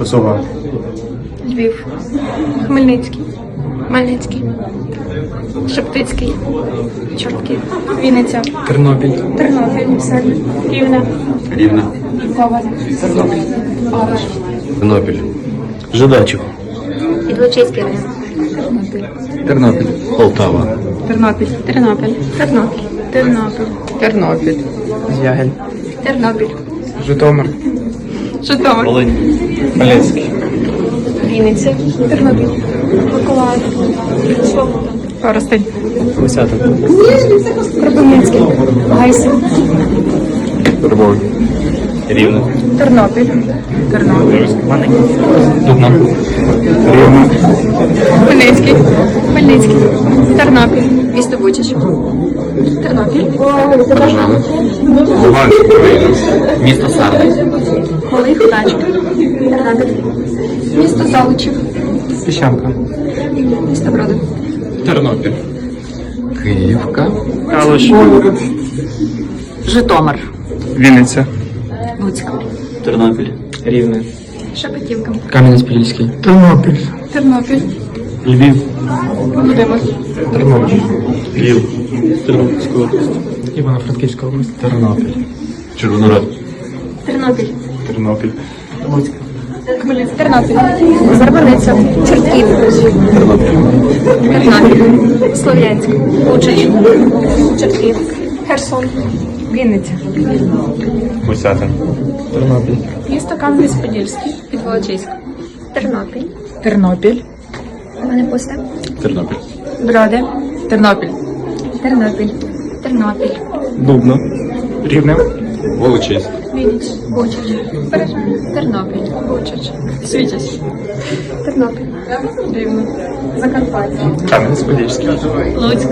Косова. Львів, Хмельницький, Хмельницький, Шептицький, Чортків, Вінниця, Тернопіль. Тернопіль, Рівне, Рівне. Коваль, Орож, Тернопіль. Жидачів. Підволочиський район, Тернопіль. Полтава. Тернопіль, Тернопіль, Тернопіль, Тернопіль, Тернопіль. Звягель. Тернопіль, Житомир. Житомир, Волинь. Хмельницький. Вінниця, Тернопіль, Миколаїв, Свобода, Коростень. Десята. Кропивницький, Гайсин, Тербовий. Рівне. Тернопіль, Тернопіль, Дубна. Рівне. Хмельницький, Хмельницький, Тернопіль, місто Бучач, Тернопіль, Україна. Місто Сарни. Малий Ходачка, Тернопіль, місто Залучів, Піщанка. місто Броди, Тернопіль. Київка. Калуш. Житомир, Вінниця. Луцьк, Тернопіль. Рівне. Шепетівка, Кам'янець-Подільський. Тернопіль. Тернопіль, Львів. Володимир, Тернопіль. Львів. Тернопільська область. Івано-Франківська область. Тернопіль. Червоноград. Тернопіль, Тернопіль. Хмельницький, Тернопіль, Зарваниця, Чортків, Тернопіль. Тернопіль, Слов'янськ, Бучач, Чортків, Херсон, Вінниця, Гусятин. Тернопіль. місто Кам'янець-Подільський, Підволочиськ, Тернопіль, Тернопіль. у мене пусте, Тернопіль. Броди, Тернопіль, Тернопіль, Тернопіль, Дубно. Рівне. Волочиськ. Вінниць, Бучач, Бережан, Тернопіль, Бучач, Світязь, Тернопіль, Рівно, Закарпаття, Кам'янець-Подільський. Луцьк,